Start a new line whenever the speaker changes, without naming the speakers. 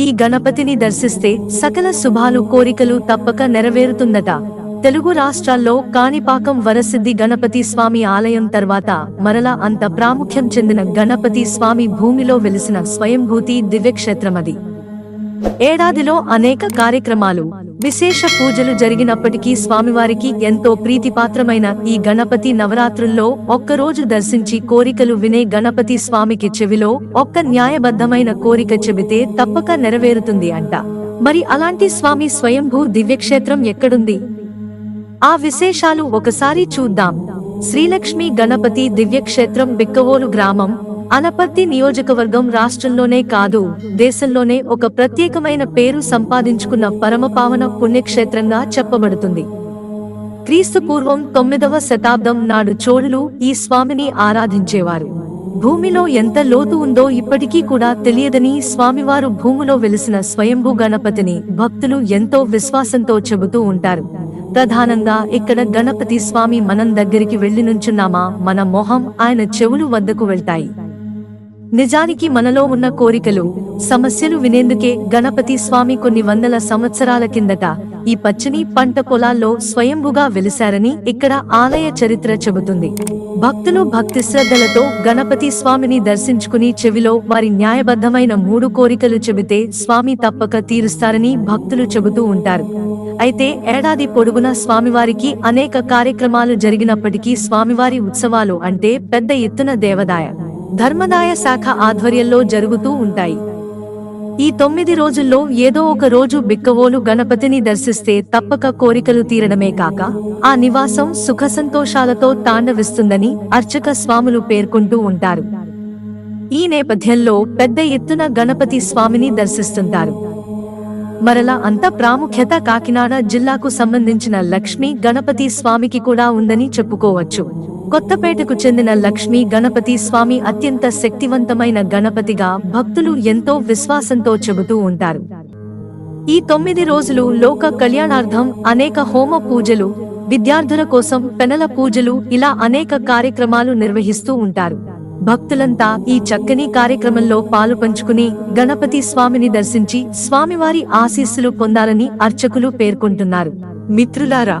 ఈ గణపతిని దర్శిస్తే సకల శుభాలు కోరికలు తప్పక నెరవేరుతుందట. తెలుగు రాష్ట్రాల్లో కాణిపాకం వరసిద్ధి గణపతి స్వామి ఆలయం తర్వాత మరలా అంత ప్రాముఖ్యం చెందిన గణపతి స్వామి భూమిలో వెలిసిన స్వయంభూతి దివ్యక్షేత్రమది. ఏడాదిలో అనేక కార్యక్రమాలు విశేష పూజలు జరిగినప్పటికీ స్వామివారికి ఎంతో ప్రీతిపాత్రమైన ఈ గణపతి నవరాత్రుల్లో ఒక్కరోజు దర్శించి కోరికలు వినే గణపతి స్వామికి చెవిలో ఒక్క న్యాయబద్ధమైన కోరిక చెబితే తప్పక నెరవేరుతుంది అంట. మరి అలాంటి స్వామి స్వయంభూ దివ్యక్షేత్రం ఎక్కడుంది? ఆ విశేషాలు ఒకసారి చూద్దాం. శ్రీలక్ష్మి గణపతి దివ్యక్షేత్రం బిక్కవోలు గ్రామం అనపర్తి నియోజకవర్గం రాష్ట్రంలోనే కాదు దేశంలోనే ఒక ప్రత్యేకమైన పేరు సంపాదించుకున్న పరమపావన పుణ్యక్షేత్రంగా చెప్పబడుతుంది. క్రీస్తు పూర్వం తొమ్మిదవ శతాబ్దం నాడు చోళులు ఈ స్వామిని ఆరాధించేవారు. భూమిలో ఎంత లోతు ఉందో ఇప్పటికీ కూడా తెలియదని స్వామివారు భూమిలో వెలిసిన స్వయంభూ గణపతిని భక్తులు ఎంతో విశ్వాసంతో చెబుతూ ఉంటారు. ప్రధానంగా ఇక్కడ గణపతి స్వామి మనం దగ్గరికి వెళ్ళి నుంచున్నామా మన మొహం ఆయన చెవులు వద్దకు వెళ్తాయి. నిజానికి మనలో ఉన్న కోరికలు సమస్యలు వినేందుకే గణపతి స్వామి కొన్ని వందల సంవత్సరాల కిందట ఈ పచ్చని పంట పొలాల్లో స్వయంభుగా వెలిశారని ఇక్కడ ఆలయ చరిత్ర చెబుతుంది. భక్తులు భక్తి శ్రద్ధలతో గణపతి స్వామిని దర్శించుకుని చెవిలో వారి న్యాయబద్ధమైన మూడు కోరికలు చెబితే స్వామి తప్పక తీరుస్తారని భక్తులు చెబుతూ ఉంటారు. అయితే ఏడాది పొడుగున స్వామివారికి అనేక కార్యక్రమాలు జరిగినప్పటికీ స్వామివారి ఉత్సవాలు అంటే పెద్ద ఎత్తున దేవదాయ. ధర్మదాయ శాఖ ఆధ్వర్యంలో జరుగుతూ ఉంటాయి. ఈ తొమ్మిది రోజుల్లో ఏదో ఒక రోజు బిక్కవోలు గణపతిని దర్శిస్తే తప్పక కోరికలు తీరడమే కాక ఆ నివాసం సుఖ సంతోషాలతో తాండవిస్తుందని అర్చక స్వాములు పేర్కొంటూ ఉంటారు. ఈ నేపథ్యంలో పెద్ద ఎత్తున గణపతి స్వామిని దర్శిస్తుంటారు. మరలా అంత ప్రాముఖ్యత కాకినాడ జిల్లాకు సంబంధించిన లక్ష్మీ గణపతి స్వామికి కూడా ఉందని చెప్పుకోవచ్చు. కొత్తపేటకు చెందిన లక్ష్మీ గణపతి స్వామి అత్యంత శక్తివంతమైన గణపతిగా భక్తులు ఎంతో విశ్వాసంతో చెబుతూ ఉంటారు. ఈ తొమ్మిది రోజులు లోక కళ్యాణార్థం అనేక హోమ పూజలు విద్యార్థుల కోసం పెనల పూజలు ఇలా అనేక కార్యక్రమాలు నిర్వహిస్తూ ఉంటారు. భక్తులంతా ఈ చక్కని కార్యక్రమంలో పాలు పంచుకుని గణపతి స్వామిని దర్శించి స్వామివారి ఆశీస్సులు పొందాలని అర్చకులు పేర్కొంటున్నారు. మిత్రులారా